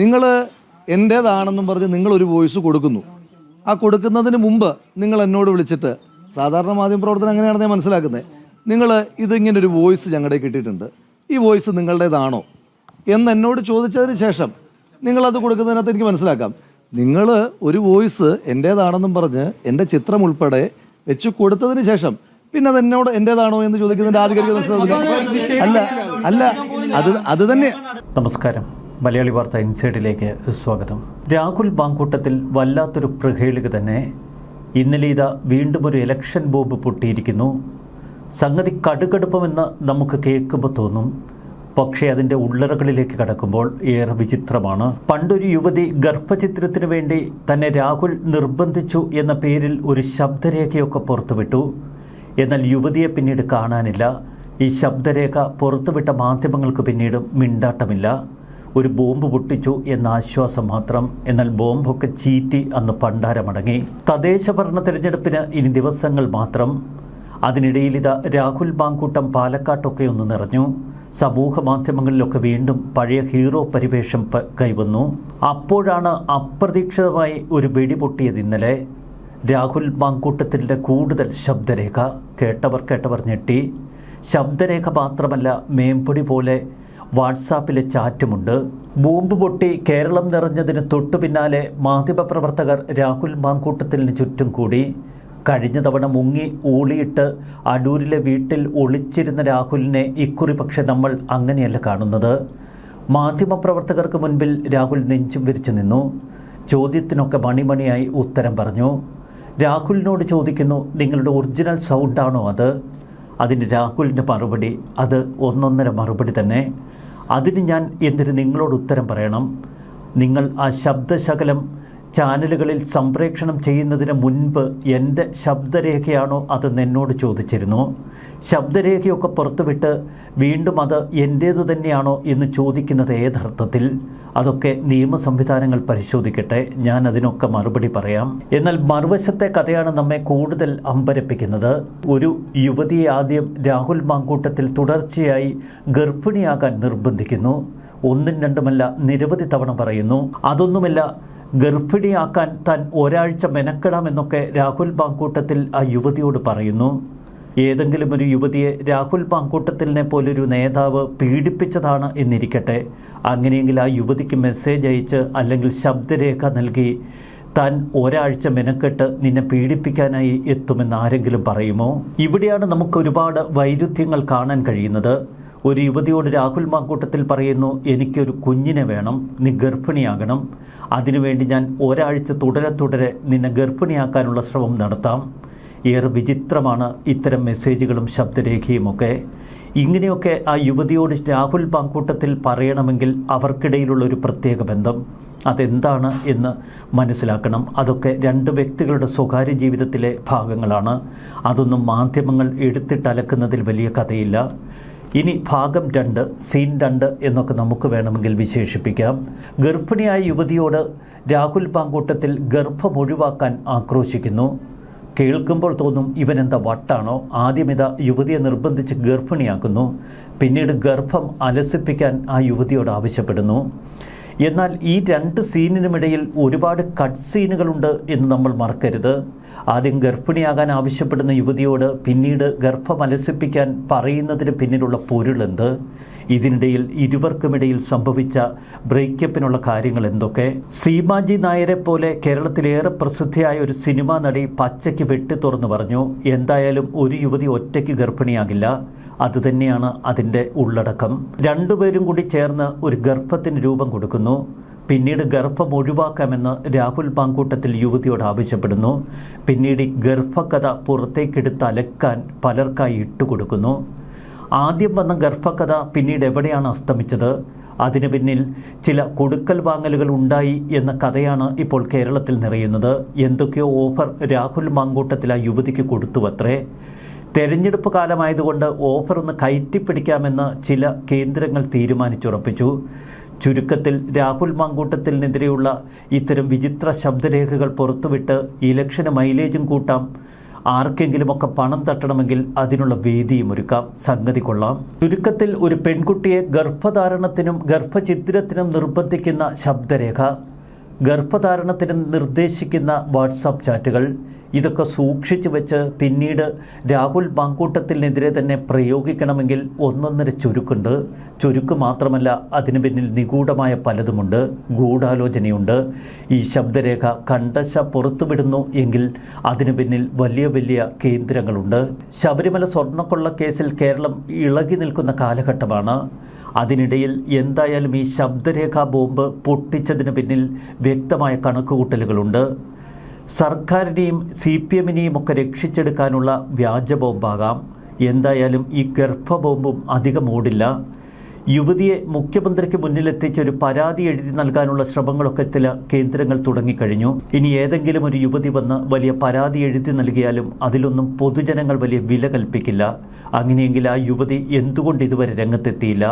നിങ്ങൾ എന്റേതാണെന്നും പറഞ്ഞ് നിങ്ങളൊരു വോയിസ് കൊടുക്കുന്നു. ആ കൊടുക്കുന്നതിന് മുമ്പ് നിങ്ങൾ എന്നോട് വിളിച്ചിട്ട് സാധാരണ മാധ്യമ പ്രവർത്തനം അങ്ങനെയാണെന്ന് ഞാൻ മനസ്സിലാക്കുന്നത് നിങ്ങൾ ഇതിങ്ങനെ ഒരു വോയിസ് ഞങ്ങളുടെ കിട്ടിയിട്ടുണ്ട്. ഈ വോയിസ് നിങ്ങളുടേതാണോ? എന്ന് എന്നോട് ചോദിച്ചതിന് ശേഷം നിങ്ങളത് കൊടുക്കുന്നതിനകത്ത് എനിക്ക് മനസ്സിലാക്കാം. നിങ്ങൾ ഒരു വോയിസ് എന്റേതാണെന്നും പറഞ്ഞ് എന്റെ ചിത്രം ഉൾപ്പെടെ വെച്ച് കൊടുത്തതിന് ശേഷം പിന്നെ അത് എന്നോട് എന്റേതാണോ എന്ന് ചോദിക്കുന്നതിന്റെ ആധികാരിക അല്ല അല്ല അത് അത് തന്നെ നമസ്കാരം. മലയാളി വാർത്ത ഇൻസൈഡിലേക്ക് സ്വാഗതം. രാഹുൽ ബാങ്കൂട്ടത്തിൽ വല്ലാത്തൊരു പ്രഹേളിക തന്നെ. ഇന്നലെ ഇതാ വീണ്ടും ഒരു ഇലക്ഷൻ ബോംബ് പൊട്ടിയിരിക്കുന്നു. സംഗതി കടുകടുപ്പമെന്ന് നമുക്ക് കേൾക്കുമ്പോൾ തോന്നും. പക്ഷേ അതിന്റെ ഉള്ളറകളിലേക്ക് കടക്കുമ്പോൾ ഏറെ വിചിത്രമാണ്. പണ്ടൊരു യുവതി ഗർഭചിത്രത്തിന് വേണ്ടി തന്നെ രാഹുൽ നിർബന്ധിച്ചു എന്ന പേരിൽ ഒരു ശബ്ദരേഖയൊക്കെ പുറത്തുവിട്ടു. എന്നാൽ യുവതിയെ പിന്നീട് കാണാനില്ല. ഈ ശബ്ദരേഖ പുറത്തുവിട്ട മാധ്യമങ്ങൾക്ക് പിന്നീട് മിണ്ടാട്ടമില്ല. ഒരു ബോംബ് പൊട്ടിച്ചു എന്ന ആശ്വാസം മാത്രം. എന്നാൽ ബോംബൊക്കെ ചീറ്റി അന്ന് പണ്ടാരമടങ്ങി തദ്ദേശ ഭരണ തെരഞ്ഞെടുപ്പിന് ഇനി ദിവസങ്ങൾ മാത്രം. അതിനിടയിൽ ഇതാ രാഹുൽ ബാങ്കൂട്ടം പാലക്കാട്ടൊക്കെ ഒന്ന് നിറഞ്ഞു. സമൂഹ മാധ്യമങ്ങളിലൊക്കെ വീണ്ടും പഴയ ഹീറോ പരിവേഷം കൈവന്നു. അപ്പോഴാണ് അപ്രതീക്ഷിതമായി ഒരു വെടി പൊട്ടിയത് ഇന്നലെ. രാഹുൽ മാങ്കൂട്ടത്തിന്റെ കൂടുതൽ ശബ്ദരേഖ കേട്ടവർ കേട്ടവർ ഞെട്ടി. ശബ്ദരേഖ മാത്രമല്ല മേമ്പൊടി പോലെ വാട്സാപ്പിലെ ചാറ്റുമുണ്ട്. ബോംബ് പൊട്ടി കേരളം നിറഞ്ഞതിന് തൊട്ടു പിന്നാലെ മാധ്യമപ്രവർത്തകർ രാഹുൽ മാങ്കൂട്ടത്തിന് ചുറ്റും കൂടി. കഴിഞ്ഞ തവണ മുങ്ങി ഊളിയിട്ട് അടൂരിലെ വീട്ടിൽ ഒളിച്ചിരുന്ന രാഹുലിനെ ഇക്കുറി പക്ഷെ നമ്മൾ അങ്ങനെയല്ല കാണുന്നത്. മാധ്യമപ്രവർത്തകർക്ക് മുൻപിൽ രാഹുൽ നെഞ്ചും വിരിച്ചു നിന്നു. ചോദ്യത്തിനൊക്കെ മണിമണിയായി ഉത്തരം പറഞ്ഞു. രാഹുലിനോട് ചോദിക്കുന്നു നിങ്ങളുടെ ഒറിജിനൽ സൗണ്ടാണോ അത്? അതിന് രാഹുലിന്റെ മറുപടി അത് ഒന്നൊന്നര മറുപടി തന്നെ. അതിന് ഞാൻ എന്തിന് നിങ്ങളോട് ഉത്തരം പറയണം. നിങ്ങൾ ആ ശബ്ദശകലം ചാനലുകളിൽ സംപ്രേക്ഷണം ചെയ്യുന്നതിന് മുൻപ് എന്റെ ശബ്ദരേഖയാണോ അതെന്ന് എന്നോട് ചോദിച്ചിരുന്നു. ശബ്ദരേഖയൊക്കെ പുറത്തുവിട്ട് വീണ്ടും അത് എന്റേത് തന്നെയാണോ എന്ന് ചോദിക്കുന്നത് ഏതർത്ഥത്തിൽ അതൊക്കെ നിയമ സംവിധാനങ്ങൾ പരിശോധിക്കട്ടെ. ഞാൻ അതിനൊക്കെ മറുപടി പറയാം. എന്നാൽ മറുവശത്തെ കഥയാണ് നമ്മെ കൂടുതൽ അമ്പരപ്പിക്കുന്നത്. ഒരു യുവതിയെ ആദ്യം രാഹുൽ മാങ്കൂട്ടത്തിൽ തുടർച്ചയായി ഗർഭിണിയാകാൻ നിർബന്ധിക്കുന്നു. ഒന്നും രണ്ടുമല്ല നിരവധി തവണ പറയുന്നു. അതൊന്നുമല്ല ഗർഭിണിയാക്കാൻ താൻ ഒരാഴ്ച മെനക്കെടാമെന്നൊക്കെ രാഹുൽ മാങ്കൂട്ടത്തിൽ ആ യുവതിയോട് പറയുന്നു. ഏതെങ്കിലും ഒരു യുവതിയെ രാഹുൽ പാങ്കൂട്ടത്തിലിനെ പോലൊരു നേതാവ് പീഡിപ്പിച്ചതാണ് എന്നിരിക്കട്ടെ. അങ്ങനെയെങ്കിൽ ആ യുവതിക്ക് മെസ്സേജ് അയച്ച് അല്ലെങ്കിൽ ശബ്ദരേഖ നൽകി താൻ ഒരാഴ്ച മെനക്കെട്ട് നിന്നെ പീഡിപ്പിക്കാനായി എത്തുമെന്ന് ആരെങ്കിലും പറയുമോ? ഇവിടെയാണ് നമുക്ക് ഒരുപാട് വൈരുദ്ധ്യങ്ങൾ കാണാൻ കഴിയുന്നത്. ഒരു യുവതിയോട് രാഹുൽ മാങ്കൂട്ടത്തിൽ പറയുന്നു എനിക്കൊരു കുഞ്ഞിനെ വേണം നീ ഗർഭിണിയാകണം. അതിനുവേണ്ടി ഞാൻ ഒരാഴ്ച തുടരെ തുടരെ നിന്നെ ഗർഭിണിയാക്കാനുള്ള ശ്രമം നടത്താം. ഏറെ വിചിത്രമാണ് ഇത്തരം മെസ്സേജുകളും ശബ്ദരേഖയുമൊക്കെ. ഇങ്ങനെയൊക്കെ ആ യുവതിയോട് രാഹുൽ പാങ്കൂട്ടത്തിൽ പറയണമെങ്കിൽ അവർക്കിടയിലുള്ള ഒരു പ്രത്യേക ബന്ധം. അതെന്താണ് എന്ന് മനസ്സിലാക്കണം. അതൊക്കെ രണ്ട് വ്യക്തികളുടെ സ്വകാര്യ ജീവിതത്തിലെ ഭാഗങ്ങളാണ്. അതൊന്നും മാധ്യമങ്ങൾ എടുത്തിട്ടലക്കുന്നതിൽ വലിയ കഥയില്ല. ഇനി ഭാഗം രണ്ട് സീൻ രണ്ട് എന്നൊക്കെ നമുക്ക് വേണമെങ്കിൽ വിശേഷിപ്പിക്കാം. ഗർഭിണിയായ യുവതിയോട് രാഹുൽ പാങ്കൂട്ടത്തിൽ ഗർഭം ഒഴിവാക്കാൻ ആക്രോശിക്കുന്നു. കേൾക്കുമ്പോൾ തോന്നും ഇവനെന്താ വട്ടാണോ? ആദ്യം ഇതാ യുവതിയെ നിർബന്ധിച്ച് ഗർഭിണിയാക്കുന്നു. പിന്നീട് ഗർഭം അലസിപ്പിക്കാൻ ആ യുവതിയോട് ആവശ്യപ്പെടുന്നു. എന്നാൽ ഈ രണ്ട് സീനിനുമിടയിൽ ഒരുപാട് കട്ട് സീനുകളുണ്ട് എന്ന് നമ്മൾ മറക്കരുത്. ആദ്യം ഗർഭിണിയാകാൻ ആവശ്യപ്പെടുന്ന യുവതിയോട് പിന്നീട് ഗർഭം അലസിപ്പിക്കാൻ പറയുന്നതിന് പിന്നിലുള്ള പൊരുളെന്ത് ഇതിനിടയിൽ ഇരുവർക്കുമിടയിൽ സംഭവിച്ച ബ്രേക്കപ്പിനുള്ള കാര്യങ്ങൾ എന്തൊക്കെ? സീമാജി നായരെ പോലെ കേരളത്തിലേറെ പ്രസിദ്ധിയായ ഒരു സിനിമാ നടി പച്ചയ്ക്ക് വെട്ടി തുറന്നു പറഞ്ഞു. എന്തായാലും ഒരു യുവതി ഒറ്റയ്ക്ക് ഗർഭിണിയാകില്ല. അതുതന്നെയാണ് അതിന്റെ ഉള്ളടക്കം. രണ്ടുപേരും കൂടി ചേർന്ന് ഒരു ഗർഭത്തിന് രൂപം കൊടുക്കുന്നു. പിന്നീട് ഗർഭം ഒഴിവാക്കാമെന്ന് രാഹുൽ പാങ്കൂട്ടത്തിൽ യുവതിയോട് ആവശ്യപ്പെടുന്നു. പിന്നീട് ഗർഭകഥ പുറത്തേക്കെടുത്ത് അലക്കാൻ പലർക്കായി ഇട്ടുകൊടുക്കുന്നു. ആദ്യം വന്ന ഗർഭകഥ പിന്നീട് എവിടെയാണ് അസ്തമിച്ചത്? അതിന് പിന്നിൽ ചില കൊടുക്കൽ വാങ്ങലുകൾ ഉണ്ടായി എന്ന കഥയാണ് ഇപ്പോൾ കേരളത്തിൽ നിറയുന്നത്. എന്തൊക്കെയോ ഓഫർ രാഹുൽ മാങ്കൂട്ടത്തിൽ ആ യുവതിക്ക് കൊടുത്തുവത്രേ. തെരഞ്ഞെടുപ്പ് കാലമായതുകൊണ്ട് ഓഫർ ഒന്ന് കയറ്റിപ്പിടിക്കാമെന്ന് ചില കേന്ദ്രങ്ങൾ തീരുമാനിച്ചുറപ്പിച്ചു. ചുരുക്കത്തിൽ രാഹുൽ മാങ്കൂട്ടത്തിനെതിരെയുള്ള ഇത്തരം വിചിത്ര ശബ്ദരേഖകൾ പുറത്തുവിട്ട് ഇലക്ഷന് മൈലേജും കൂട്ടാം. ആർക്കെങ്കിലുമൊക്കെ പണം തട്ടണമെങ്കിൽ അതിനുള്ള വേദിയും ഒരുക്കാം. സംഗതി കൊള്ളാം. ചുരുക്കത്തിൽ ഒരു പെൺകുട്ടിയെ ഗർഭധാരണത്തിനും ഗർഭചിത്രത്തിനും നിർബന്ധിക്കുന്ന ശബ്ദരേഖ. ഗർഭധാരണത്തിന് നിർദ്ദേശിക്കുന്ന വാട്സാപ്പ് ചാറ്റുകൾ. ഇതൊക്കെ സൂക്ഷിച്ചു വെച്ച് പിന്നീട് രാഹുൽ മാങ്കൂട്ടത്തിനെതിരെ തന്നെ പ്രയോഗിക്കണമെങ്കിൽ ഒന്നൊന്നര ചുരുക്കുണ്ട്. ചുരുക്ക് മാത്രമല്ല അതിന് പിന്നിൽ നിഗൂഢമായ പലതുമുണ്ട്. ഗൂഢാലോചനയുണ്ട്. ഈ ശബ്ദരേഖ കണ്ടശ പുറത്തുവിടുന്നു എങ്കിൽ അതിന് പിന്നിൽ വലിയ വലിയ കേന്ദ്രങ്ങളുണ്ട്. ശബരിമല സ്വർണക്കൊള്ള കേസിൽ കേരളം ഇളകി നിൽക്കുന്ന കാലഘട്ടമാണ്. അതിനിടയിൽ എന്തായാലും ഈ ശബ്ദരേഖാ ബോംബ് പൊട്ടിച്ചതിന് പിന്നിൽ വ്യക്തമായ കണക്കുകൂട്ടലുകളുണ്ട്. സർക്കാരിനെയും സി പി എമ്മിനെയും ഒക്കെ രക്ഷിച്ചെടുക്കാനുള്ള വ്യാജ ബോംബാകാം. എന്തായാലും ഈ ഗർഭബോംബും അധികം ഓടില്ല. യുവതിയെ മുഖ്യമന്ത്രിക്ക് മുന്നിലെത്തിച്ച് ഒരു പരാതി എഴുതി നൽകാനുള്ള ശ്രമങ്ങളൊക്കെ ചില കേന്ദ്രങ്ങൾ തുടങ്ങിക്കഴിഞ്ഞു. ഇനി ഏതെങ്കിലും ഒരു യുവതി വന്ന് വലിയ പരാതി എഴുതി നൽകിയാലും അതിലൊന്നും പൊതുജനങ്ങൾ വലിയ വില കൽപ്പിക്കില്ല. അങ്ങനെയെങ്കിൽ ആ യുവതി എന്തുകൊണ്ട് ഇതുവരെ രംഗത്തെത്തിയില്ല?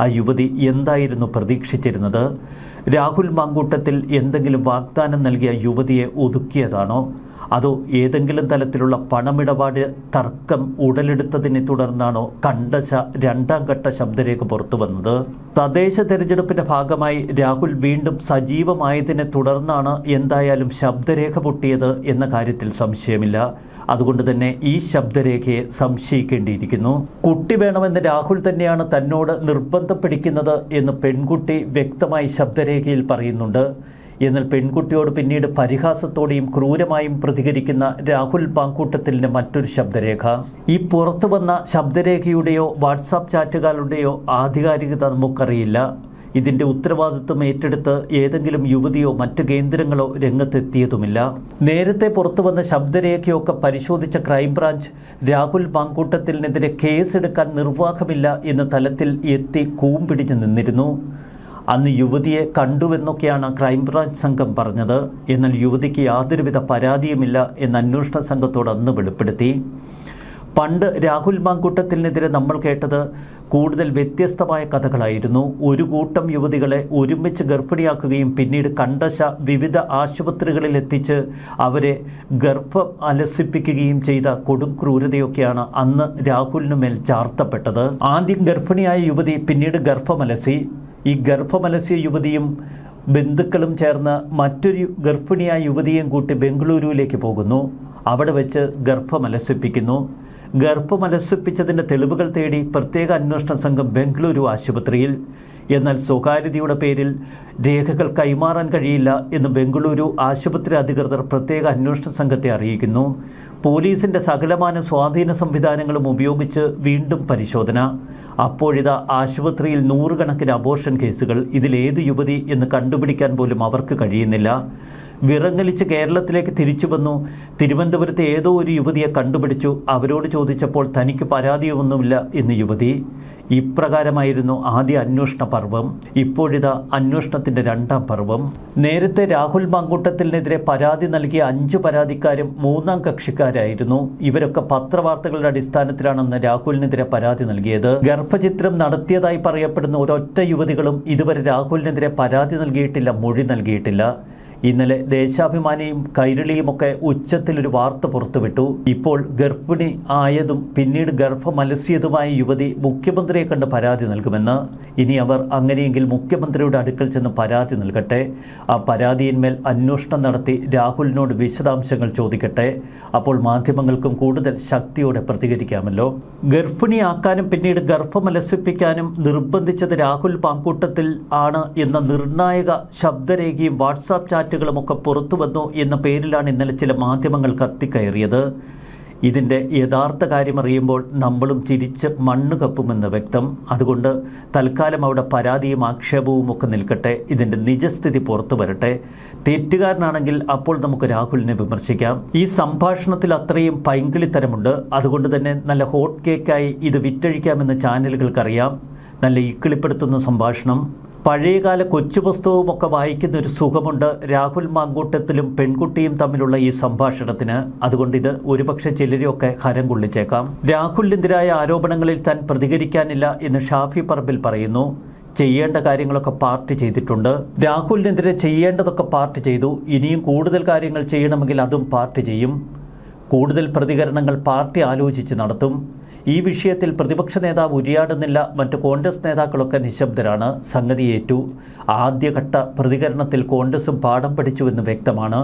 ആ യുവതി എന്തായിരുന്നു പ്രതീക്ഷിച്ചിരുന്നത്? രാഹുൽ മാങ്കൂട്ടത്തിൽ എന്തെങ്കിലും വാഗ്ദാനം നൽകിയ യുവതിയെ ഒതുക്കിയതാണോ? അതോ ഏതെങ്കിലും തലത്തിലുള്ള പണമിടപാട് തർക്കം ഉടലെടുത്തതിനെ തുടർന്നാണോ കണ്ടശ രണ്ടാം ഘട്ട ശബ്ദരേഖ പുറത്തു വന്നത്? തദ്ദേശ തെരഞ്ഞെടുപ്പിന്റെ ഭാഗമായി രാഹുൽ വീണ്ടും സജീവമായതിനെ തുടർന്നാണ് എന്തായാലും ശബ്ദരേഖ പൊട്ടിയത് എന്ന കാര്യത്തിൽ സംശയമില്ല. അതുകൊണ്ട് തന്നെ ഈ ശബ്ദരേഖയെ സംശയിക്കേണ്ടിയിരിക്കുന്നു. കുട്ടി വേണമെന്ന് രാഹുൽ തന്നെയാണ് തന്നോട് നിർബന്ധം പിടിക്കുന്നത് എന്ന് പെൺകുട്ടി വ്യക്തമായി ശബ്ദരേഖയിൽ പറയുന്നുണ്ട്. എന്നാൽ പെൺകുട്ടിയോട് പിന്നീട് പരിഹാസത്തോടെയും ക്രൂരമായും പ്രതികരിക്കുന്ന രാഹുൽ പാങ്കൂട്ടത്തിലിന്റെ മറ്റൊരു ശബ്ദരേഖ. ഈ പുറത്തു വന്ന ശബ്ദരേഖയുടെയോ വാട്സാപ്പ് ചാറ്റുകാരുടെയോ ആധികാരികത നമുക്കറിയില്ല. ഇതിന്റെ ഉത്തരവാദിത്വം ഏറ്റെടുത്ത് ഏതെങ്കിലും യുവതിയോ മറ്റു കേന്ദ്രങ്ങളോ രംഗത്തെത്തിയതുമില്ല. നേരത്തെ പുറത്തുവന്ന ശബ്ദരേഖയൊക്കെ പരിശോധിച്ച ക്രൈംബ്രാഞ്ച് രാഹുൽ പാങ്കൂട്ടത്തിനെതിരെ കേസെടുക്കാൻ നിർവാഹമില്ല എന്ന തലത്തിൽ എത്തി കൂമ്പിടിഞ്ഞു നിന്നിരുന്നു. അന്ന് യുവതിയെ കണ്ടുവെന്നൊക്കെയാണ് ക്രൈംബ്രാഞ്ച് സംഘം പറഞ്ഞത്. എന്നാൽ യുവതിക്ക് യാതൊരുവിധ പരാതിയുമില്ല എന്ന് അന്വേഷണ സംഘത്തോട് അന്ന് വെളിപ്പെടുത്തി. പണ്ട് രാഹുൽ മാങ്കൂട്ടത്തിനെതിരെ നമ്മൾ കേട്ടത് കൂടുതൽ വ്യത്യസ്തമായ കഥകളായിരുന്നു. ഒരു കൂട്ടം യുവതികളെ ഒരുമിച്ച് ഗർഭിണിയാക്കുകയും പിന്നീട് കണ്ടശ വിവിധ ആശുപത്രികളിൽ എത്തിച്ച് അവരെ ഗർഭം അലസിപ്പിക്കുകയും ചെയ്ത കൊടുക്രൂരതയൊക്കെയാണ് അന്ന് രാഹുലിനു മേൽ ചാർത്തപ്പെട്ടത്. ആദ്യം ഗർഭിണിയായ യുവതി പിന്നീട് ഗർഭമലസി. ഈ ഗർഭമലസ്യ യുവതിയും ബന്ധുക്കളും ചേർന്ന് മറ്റൊരു ഗർഭിണിയായ യുവതിയും കൂട്ടി ബംഗളൂരുവിലേക്ക് പോകുന്നു. അവിടെ വെച്ച് ഗർഭമലസിപ്പിക്കുന്നു. ഗർഭമലസിപ്പിച്ചതിന്റെ തെളിവുകൾ തേടി പ്രത്യേക അന്വേഷണ സംഘം ബംഗളൂരു ആശുപത്രിയിൽ. എന്നാൽ സ്വകാര്യതയുടെ പേരിൽ രേഖകൾ കൈമാറാൻ കഴിയില്ല എന്ന് ബംഗളൂരു ആശുപത്രി അധികൃതർ പ്രത്യേക അന്വേഷണ സംഘത്തെ അറിയിക്കുന്നു. പോലീസിന്റെ സകലമാന സ്വാധീന സംവിധാനങ്ങളും ഉപയോഗിച്ച് വീണ്ടും പരിശോധന. അപ്പോഴിതാ ആശുപത്രിയിൽ നൂറുകണക്കിന് അബോർഷൻ കേസുകൾ ഇതിലേത് യുവതി എന്ന് കണ്ടുപിടിക്കാൻ പോലും അവർക്ക് കഴിയുന്നില്ല. വിറങ്ങലിച്ച് കേരളത്തിലേക്ക് തിരിച്ചു വന്നു. തിരുവനന്തപുരത്തെ ഏതോ ഒരു യുവതിയെ കണ്ടുപിടിച്ചു. അവരോട് ചോദിച്ചപ്പോൾ തനിക്ക് പരാതിയൊന്നുമില്ല എന്ന് യുവതി. ഇപ്രകാരമായിരുന്നു ആദ്യ അന്വേഷണ പർവം ഇപ്പോഴിതാ അന്വേഷണത്തിന്റെ രണ്ടാം പർവം നേരത്തെ രാഹുൽ മങ്കൂട്ടത്തിനെതിരെ പരാതി നൽകിയ അഞ്ച് പരാതിക്കാരും മൂന്നാം കക്ഷിക്കാരായിരുന്നു. ഇവരൊക്കെ പത്രവാർത്തകളുടെ അടിസ്ഥാനത്തിലാണെന്ന് രാഹുലിനെതിരെ പരാതി നൽകിയത്. ഗർഭചിത്രം നടത്തിയതായി പറയപ്പെടുന്ന ഒരൊറ്റ യുവതികളും ഇതുവരെ രാഹുലിനെതിരെ പരാതി നൽകിയിട്ടില്ല മൊഴി നൽകിയിട്ടില്ല. ഇന്നലെ ദേശാഭിമാനിയും കൈരളിയുമൊക്കെ ഉച്ചത്തിലൊരു വാർത്ത പുറത്തുവിട്ടു. ഇപ്പോൾ ഗർഭിണി ആയതും പിന്നീട് ഗർഭമലസിയതുമായ യുവതി മുഖ്യമന്ത്രിയെ കണ്ട് പരാതി നൽകുമെന്ന്. ഇനി അവർ അങ്ങനെയെങ്കിൽ മുഖ്യമന്ത്രിയുടെ അടുക്കൽ ചെന്ന് പരാതി നൽകട്ടെ. ആ പരാതിയിന്മേൽ അന്വേഷണം നടത്തി രാഹുലിനോട് വിശദാംശങ്ങൾ ചോദിക്കട്ടെ. അപ്പോൾ മാധ്യമങ്ങൾക്കും കൂടുതൽ ശക്തിയോടെ പ്രതികരിക്കാമല്ലോ. ഗർഭിണിയാക്കാനും പിന്നീട് ഗർഭമലസിപ്പിക്കാനും നിർബന്ധിച്ചത് രാഹുൽ പാങ്കൂട്ടത്തിൽ ആണ് എന്ന നിർണായക ശബ്ദരേഖയും വാട്സാപ്പ് ചാറ്റുകളും ഒക്കെ പുറത്തു വന്നു എന്ന പേരിലാണ് ഇന്നലെ ചില മാധ്യമങ്ങൾ കത്തിക്കയറിയത്. ഇതിന്റെ യഥാർത്ഥ കാര്യം അറിയുമ്പോൾ നമ്മളും ചിരിച്ച് മണ്ണ് കപ്പുമെന്ന് വ്യക്തം. അതുകൊണ്ട് തൽക്കാലം അവിടെ പരാതിയും ആക്ഷേപവും ഒക്കെ നിൽക്കട്ടെ. ഇതിന്റെ നിജസ്ഥിതി പുറത്തു വരട്ടെ. തെറ്റുകാരനാണെങ്കിൽ അപ്പോൾ നമുക്ക് രാഹുലിനെ വിമർശിക്കാം. ഈ സംഭാഷണത്തിൽ അത്രയും പൈങ്കിളിത്തരമുണ്ട്. അതുകൊണ്ട് തന്നെ നല്ല ഹോട്ട് കേക്കായി ഇത് വിറ്റഴിക്കാമെന്ന് ചാനലുകൾക്കറിയാം. നല്ല ഇക്കിളിപ്പെടുത്തുന്ന സംഭാഷണം. പഴയകാല കൊച്ചു പുസ്തകവുമൊക്കെ വായിക്കുന്ന ഒരു സുഖമുണ്ട്. രാഹുൽ മാങ്കൂട്ടത്തിലും പെൺകുട്ടിയും തമ്മിലുള്ള ഈ സംഭാഷണത്തിന്. അതുകൊണ്ട് ഇത് ഒരുപക്ഷെ ചിലരെയൊക്കെ ഹരം കൊള്ളിച്ചേക്കാം. രാഹുലിനെതിരായ ആരോപണങ്ങളിൽ താൻ പ്രതികരിക്കാനില്ല എന്ന് ഷാഫി പറമ്പിൽ പറയുന്നു. ചെയ്യേണ്ട കാര്യങ്ങളൊക്കെ പാർട്ടി ചെയ്തിട്ടുണ്ട്. രാഹുലിനെതിരെ ചെയ്യേണ്ടതൊക്കെ പാർട്ടി ചെയ്തു. ഇനിയും കൂടുതൽ കാര്യങ്ങൾ ചെയ്യണമെങ്കിൽ അതും പാർട്ടി ചെയ്യും. കൂടുതൽ പ്രതികരണങ്ങൾ പാർട്ടി ആലോചിച്ച് നടത്തും. ഈ വിഷയത്തിൽ പ്രതിപക്ഷ നേതാവ് ഉരിയാടുന്നില്ല മറ്റ് കോൺഗ്രസ് നേതാക്കളൊക്കെ നിശബ്ദരാണ്. സംഗതിയേറ്റു ആദ്യഘട്ട പ്രതികരണത്തിൽ കോൺഗ്രസും പാഠം പഠിച്ചുവെന്ന് വ്യക്തമാണ്.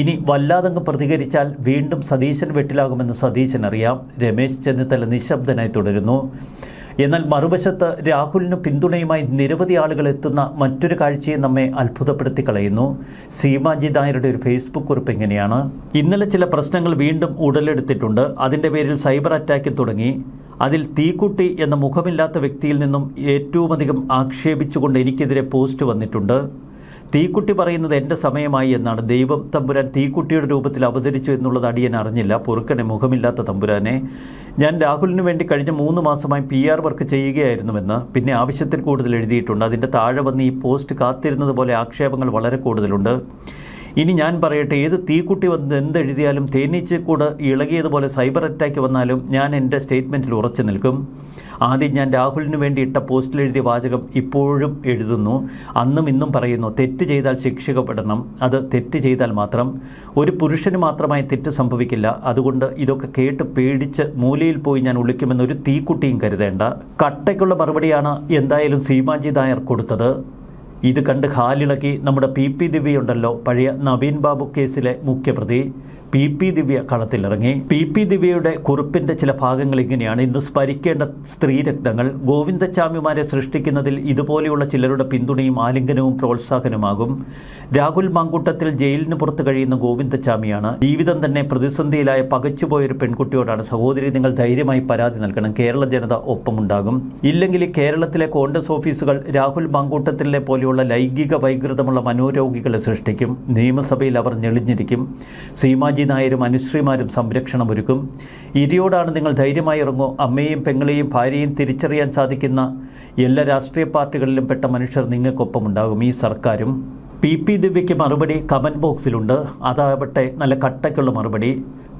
ഇനി വല്ലാതങ്ങ് പ്രതികരിച്ചാൽ വീണ്ടും സതീശൻ വെട്ടിലാകുമെന്ന് സതീശൻ അറിയാം രമേശ് ചെന്നിത്തല നിശബ്ദനായി തുടരുന്നു. എന്നാൽ മറുവശത്ത് രാഹുലിന് പിന്തുണയുമായി നിരവധി ആളുകൾ എത്തുന്ന മറ്റൊരു കാഴ്ചയെ നമ്മെ അത്ഭുതപ്പെടുത്തി കളയുന്നു. സീമാജി നായരുടെ ഒരു ഫേസ്ബുക്ക് കുറിപ്പ് എങ്ങനെയാണ് ഇന്നലെ ചില പ്രശ്നങ്ങൾ വീണ്ടും ഉടലെടുത്തിട്ടുണ്ട്. അതിന്റെ പേരിൽ സൈബർ അറ്റാക്ക് തുടങ്ങി. അതിൽ തീക്കുട്ടി എന്ന മുഖമില്ലാത്ത വ്യക്തിയിൽ നിന്നും ഏറ്റവുമധികം ആക്ഷേപിച്ചുകൊണ്ട് എനിക്കെതിരെ പോസ്റ്റ് വന്നിട്ടുണ്ട്. തീക്കുട്ടി പറയുന്നത് എന്റെ സമയമായി എന്നാണ്. ദൈവം തമ്പുരാൻ തീക്കുട്ടിയുടെ രൂപത്തിൽ അവതരിച്ചു എന്നുള്ളത് അടിയൻ അറിഞ്ഞില്ല. പൊറുക്കനെ മുഖമില്ലാത്ത തമ്പുരാനെ. ഞാൻ രാഹുലിന് വേണ്ടി കഴിഞ്ഞ മൂന്ന് മാസമായി പി ആർ വർക്ക് ചെയ്യുകയായിരുന്നുവെന്ന് പിന്നെ ആവശ്യത്തിൽ കൂടുതൽ എഴുതിയിട്ടുണ്ട്. അതിന്റെ താഴെ വന്ന് ഈ പോസ്റ്റ് കാത്തിരുന്നത് പോലെ ആക്ഷേപങ്ങൾ വളരെ കൂടുതലുണ്ട്. ഇനി ഞാൻ പറയട്ടെ ഏത് തീക്കുട്ടി വന്ന് എന്തെഴുതിയാലും തേനീച്ചക്കൂട് ഇളകിയതുപോലെ സൈബർ അറ്റാക്ക് വന്നാലും ഞാൻ എന്റെ സ്റ്റേറ്റ്മെന്റിൽ ഉറച്ചു നിൽക്കും. ആദ്യം ഞാൻ രാഹുലിന് വേണ്ടി ഇട്ട പോസ്റ്റിൽ എഴുതിയ വാചകം ഇപ്പോഴും എഴുതുന്നു. അന്നും ഇന്നും പറയുന്നു തെറ്റ് ചെയ്താൽ ശിക്ഷിക്കപ്പെടണം അത് തെറ്റ് ചെയ്താൽ മാത്രം. ഒരു പുരുഷന് മാത്രമായി തെറ്റ് സംഭവിക്കില്ല. അതുകൊണ്ട് ഇതൊക്കെ കേട്ട് പേടിച്ച് മൂലയിൽ പോയി ഞാൻ ഒളിക്കുമെന്ന് ഒരു തീക്കുട്ടിയും കരുതേണ്ട. കട്ടയ്ക്കുള്ള മറുപടിയാണ് എന്തായാലും സീമാജി നായർ കൊടുത്തത്. ഇത് കണ്ട് ഹാലിളക്കി നമ്മുടെ പി പി ദിവ്യ ഉണ്ടല്ലോ പഴയ നവീൻ ബാബു കേസിലെ മുഖ്യപ്രതി. പി പി ദിവ്യ കളത്തിലിറങ്ങി. പി പി ദിവ്യയുടെ കുറിപ്പിന്റെ ചില ഭാഗങ്ങൾ ഇങ്ങനെയാണ്. ഇന്ന് സ്മരിക്കേണ്ട സ്ത്രീരക്തങ്ങൾ ഗോവിന്ദച്ചാമിമാരെ സൃഷ്ടിക്കുന്നതിൽ ഇതുപോലെയുള്ള ചിലരുടെ പിന്തുണയും ആലിംഗനവും പ്രോത്സാഹനമാകും. രാഹുൽ മാങ്കൂട്ടത്തിൽ ജയിലിന് പുറത്ത് കഴിയുന്ന ഗോവിന്ദച്ചാമിയാണ്. ജീവിതം തന്നെ പ്രതിസന്ധിയിലായ പകച്ചുപോയൊരു പെൺകുട്ടിയോടാണ്. സഹോദരി നിങ്ങൾ ധൈര്യമായി പരാതി നൽകണം. കേരള ജനത ഒപ്പമുണ്ടാകും. ഇല്ലെങ്കിൽ കേരളത്തിലെ കോൺഗ്രസ് ഓഫീസുകൾ രാഹുൽ മാങ്കൂട്ടത്തിലെ പോലെയുള്ള ലൈംഗിക വൈകൃതമുള്ള മനോരോഗികളെ സൃഷ്ടിക്കും. നിയമസഭയിൽ അവർ ഞെളിഞ്ഞിരിക്കും. സീമാജി നായരും അനുശ്രീമാരും സംരക്ഷണം ഒരുക്കും. ഇരിയോടാണ് നിങ്ങൾ ധൈര്യമായി ഇറങ്ങോ. അമ്മയെയും പെങ്ങളെയും ഭാര്യയും തിരിച്ചറിയാൻ സാധിക്കുന്ന എല്ലാ രാഷ്ട്രീയ പാർട്ടികളിലും പെട്ട മനുഷ്യർ നിങ്ങൾക്കൊപ്പമുണ്ടാകും. ഈ സർക്കാരും പി പി ദിവ്യയ്ക്ക് മറുപടി കമന്റ് ബോക്സിലുണ്ട്. അതാവട്ടെ നല്ല കട്ടയ്ക്കുള്ള മറുപടി.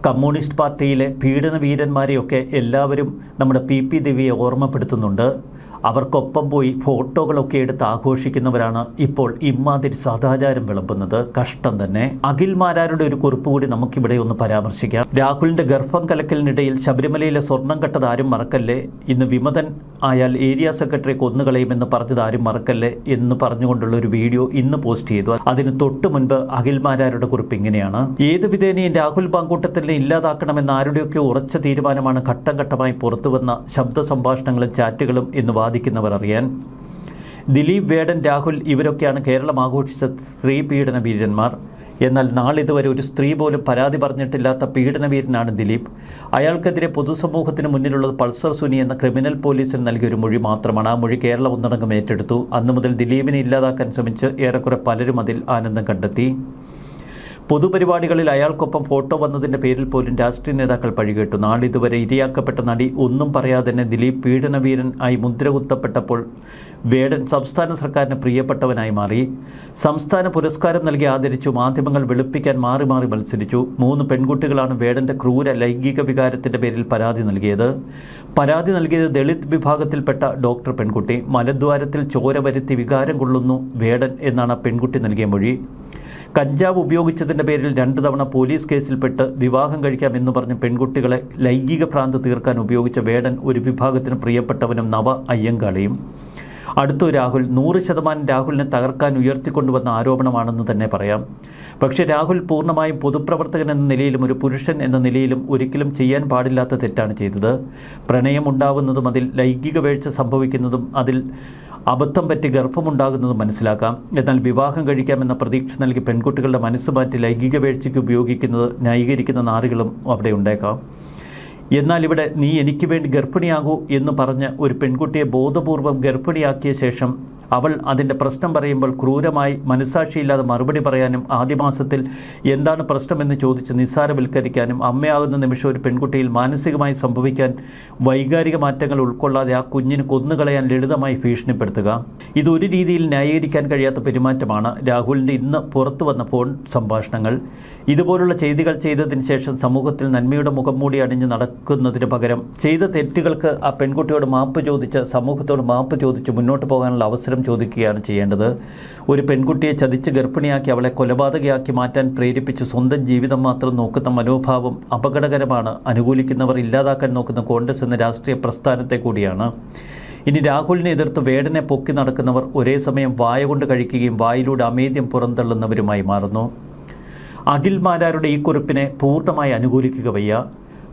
കമ്മ്യൂണിസ്റ്റ് പാർട്ടിയിലെ പീഡന വീരന്മാരെയൊക്കെ എല്ലാവരും നമ്മുടെ പി പി ദിവ്യയെ ഓർമ്മപ്പെടുത്തുന്നുണ്ട്. അവർക്കൊപ്പം പോയി ഫോട്ടോകളൊക്കെ എടുത്ത് ആഘോഷിക്കുന്നവരാണ് ഇപ്പോൾ ഇമ്മാതിരി സദാചാരം വിളമ്പുന്നത്. കഷ്ടം തന്നെ. അഖിൽ മാരാരുടെ ഒരു കുറിപ്പ് കൂടി നമുക്കിവിടെ ഒന്ന് പരാമർശിക്കാം. രാഹുലിന്റെ ഗർഭം കലക്കലിനിടയിൽ ശബരിമലയിലെ സ്വർണം കെട്ടത് ആരും മറക്കല്ലേ? ഇന്ന് വിമതൻ ആയാൽ ഏരിയ സെക്രട്ടറി കൊന്നുകളയുമെന്ന് പറഞ്ഞത് ആരും മറക്കല്ലേ എന്ന് പറഞ്ഞുകൊണ്ടുള്ള ഒരു വീഡിയോ ഇന്ന് പോസ്റ്റ് ചെയ്തു. അതിന് തൊട്ട് മുൻപ് അഖിൽ മാരാരുടെ കുറിപ്പ് ഇങ്ങനെയാണ്. ഏത് വിധേനയും രാഹുൽ പാങ്കൂട്ടത്തിനെ ഇല്ലാതാക്കണമെന്ന് ആരുടെയൊക്കെ ഉറച്ച തീരുമാനമാണ് ഘട്ടം ഘട്ടമായി പുറത്തുവന്ന ശബ്ദ സംഭാഷണങ്ങളും ചാറ്റുകളും എന്ന് വാദിക്കുന്നവർ അറിയാൻ. ദിലീപ് വേടൻ രാഹുൽ ഇവരൊക്കെയാണ് കേരളം ആഘോഷിച്ച സ്ത്രീ പീഡന വീരന്മാർ. എന്നാൽ നാളിതുവരെ ഒരു സ്ത്രീ പോലും പരാതി പറഞ്ഞിട്ടില്ലാത്ത പീഡനവീരനാണ് ദിലീപ്. അയാൾക്കെതിരെ പൊതുസമൂഹത്തിന് മുന്നിലുള്ളത് പൾസർ സുനി എന്ന ക്രിമിനൽ പോലീസിന് നൽകിയ ഒരു മൊഴി മാത്രമാണ് ആ മൊഴി കേരളം ഒന്നടങ്കം ഏറ്റെടുത്തു. അന്നു മുതൽ ദിലീപിനെ ഇല്ലാതാക്കാൻ ശ്രമിച്ച് ഏറെക്കുറെ പലരും അതിൽ ആനന്ദം കണ്ടെത്തി. പൊതുപരിപാടികളിൽ അയാൾക്കൊപ്പം ഫോട്ടോ വന്നതിന്റെ പേരിൽ പോലും രാഷ്ട്രീയ നേതാക്കൾ പഴികേട്ടു. നാളിതുവരെ ഇരയാക്കപ്പെട്ട നടി ഒന്നും പറയാതെ തന്നെ ദിലീപ് പീഡനവീരൻ ആയി മുദ്രകുത്തപ്പെട്ടപ്പോൾ വേടൻ സംസ്ഥാന സർക്കാരിന് പ്രിയപ്പെട്ടവനായി മാറി. സംസ്ഥാന പുരസ്കാരം നൽകി ആദരിച്ചു മാധ്യമങ്ങൾ വെളുപ്പിക്കാൻ മാറി മാറി മത്സരിച്ചു. മൂന്ന് പെൺകുട്ടികളാണ് വേടന്റെ ക്രൂര ലൈംഗിക വികാരത്തിന്റെ പേരിൽ പരാതി നൽകിയത്. പരാതി നൽകിയത് ദളിത് വിഭാഗത്തിൽപ്പെട്ട ഡോക്ടർ പെൺകുട്ടി. മലദ്വാരത്തിൽ ചോര വരുത്തി വികാരം കൊള്ളുന്നു വേടൻ എന്നാണ് പെൺകുട്ടി നൽകിയ മൊഴി. കഞ്ചാവ് ഉപയോഗിച്ചതിന്റെ പേരിൽ രണ്ട് തവണ പോലീസ് കേസിൽപ്പെട്ട് വിവാഹം കഴിക്കാം എന്ന് പറഞ്ഞ് പെൺകുട്ടികളെ ലൈംഗിക ഭ്രാന്ത് തീർക്കാൻ ഉപയോഗിച്ച വേടൻ ഒരു വിഭാഗത്തിന് പ്രിയപ്പെട്ടവനും നവ അയ്യങ്കാളിയും. അടുത്തു രാഹുൽ നൂറ് ശതമാനം രാഹുലിനെ തകർക്കാൻ ഉയർത്തിക്കൊണ്ടുവന്ന ആരോപണമാണെന്ന് തന്നെ പറയാം. പക്ഷേ രാഹുൽ പൂർണമായും പൊതുപ്രവർത്തകൻ എന്ന നിലയിലും ഒരു പുരുഷൻ എന്ന നിലയിലും ഒരിക്കലും ചെയ്യാൻ പാടില്ലാത്ത തെറ്റാണ് ചെയ്തത്. പ്രണയം പ്രണയമുണ്ടാവുന്നതും അതിൽ ലൈംഗിക വീഴ്ച സംഭവിക്കുന്നതും അതിൽ അബദ്ധം പറ്റി ഗർഭമുണ്ടാകുന്നത് മനസ്സിലാക്കാം. എന്നാൽ വിവാഹം കഴിക്കാമെന്ന പ്രതീക്ഷ നൽകി പെൺകുട്ടികളുടെ മനസ്സ് മാറ്റി ലൈംഗിക വീഴ്ചയ്ക്ക് ഉപയോഗിക്കുന്നത് ന്യായീകരിക്കുന്ന നാറുകളും അവിടെ ഉണ്ടായേക്കാം. എന്നാൽ ഇവിടെ നീ എനിക്ക് വേണ്ടി ഗർഭിണിയാകൂ എന്ന് പറഞ്ഞ് ഒരു പെൺകുട്ടിയെ ബോധപൂർവം ഗർഭിണിയാക്കിയ ശേഷം അവൾ അതിന്റെ പ്രശ്നം പറയുമ്പോൾ ക്രൂരമായി മനസാക്ഷിയില്ലാതെ മറുപടി പറയാനും ആദ്യ മാസത്തിൽ എന്താണ് പ്രശ്നമെന്ന് ചോദിച്ച് നിസ്സാരവൽക്കരിക്കാനും അമ്മയാകുന്ന നിമിഷം ഒരു പെൺകുട്ടിയിൽ മാനസികമായി സംഭവിക്കാൻ വൈകാരിക മാറ്റങ്ങൾ ഉൾക്കൊള്ളാതെ ആ കുഞ്ഞിന് കൊന്നുകളയാൻ ലളിതമായി ഭീഷണിപ്പെടുത്തുക. ഇതൊരു രീതിയിൽ ന്യായീകരിക്കാൻ കഴിയാത്ത പെരുമാറ്റമാണ് രാഹുലിന്റെ ഇന്ന് പുറത്തു വന്ന ഫോൺ സംഭാഷണങ്ങൾ. ഇതുപോലുള്ള ചെയ്തികൾ ചെയ്തതിന് ശേഷം സമൂഹത്തിൽ നന്മയുടെ മുഖം മൂടി അണിഞ്ഞ് നടക്കുന്നതിന് പകരം ചെയ്ത തെറ്റുകൾക്ക് ആ പെൺകുട്ടിയോട് മാപ്പ് ചോദിച്ച് സമൂഹത്തോട് മാപ്പ് ചോദിച്ച് മുന്നോട്ട് പോകാനുള്ള അവസരം ചോദിക്കുകയാണ് ചെയ്യേണ്ടത്. ഒരു പെൺകുട്ടിയെ ചതിച്ച് ഗർഭിണിയാക്കി അവളെ കൊലപാതകയാക്കി മാറ്റാൻ പ്രേരിപ്പിച്ച് സ്വന്തം ജീവിതം മാത്രം നോക്കുന്ന മനോഭാവം അപകടകരമാണ്. അനുകൂലിക്കുന്നവർ ഇല്ലാതാക്കാൻ നോക്കുന്ന കോൺഗ്രസ് എന്ന രാഷ്ട്രീയ പ്രസ്ഥാനത്തെ കൂടിയാണ്. ഇനി രാഹുലിനെ എതിർത്ത് വേടനെ പൊക്കി നടക്കുന്നവർ ഒരേ സമയം വായ കൊണ്ട് കഴിക്കുകയും വായിലൂടെ അമേദ്യം പുറന്തള്ളുന്നവരുമായി മാറുന്നു. അഖിൽ മാരാരുടെ ഈ കുറിപ്പിനെ പൂർണമായി അനുകൂലിക്കുക വയ്യ.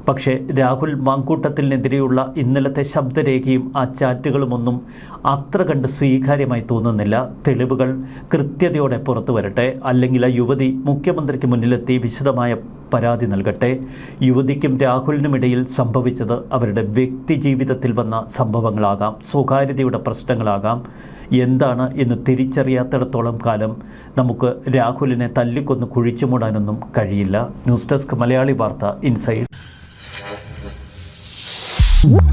പക്ഷേ രാഹുൽ മാങ്കൂട്ടത്തിനെതിരെയുള്ള ഇന്നലത്തെ ശബ്ദരേഖയും ആ ചാറ്റുകളുമൊന്നും അത്ര കണ്ട് സ്വീകാര്യമായി തോന്നുന്നില്ല. തെളിവുകൾ കൃത്യതയോടെ പുറത്തു വരട്ടെ. അല്ലെങ്കിൽ ആ യുവതി മുഖ്യമന്ത്രിക്ക് മുന്നിലെത്തി വിശദമായ പരാതി നൽകട്ടെ. യുവതിക്കും രാഹുലിനുമിടയിൽ സംഭവിച്ചത് അവരുടെ വ്യക്തി ജീവിതത്തിൽ വന്ന സംഭവങ്ങളാകാം. സ്വകാര്യതയുടെ പ്രശ്നങ്ങളാകാം. എന്താണ് എന്ന് തിരിച്ചറിയാത്തിടത്തോളം കാലം നമുക്ക് രാഹുലിനെ തല്ലിക്കൊന്ന് കുഴിച്ചുമൂടാനൊന്നും കഴിയില്ല. ന്യൂസ് ഡെസ്ക് മലയാളി വാർത്ത ഇൻസൈഡ്. Woo!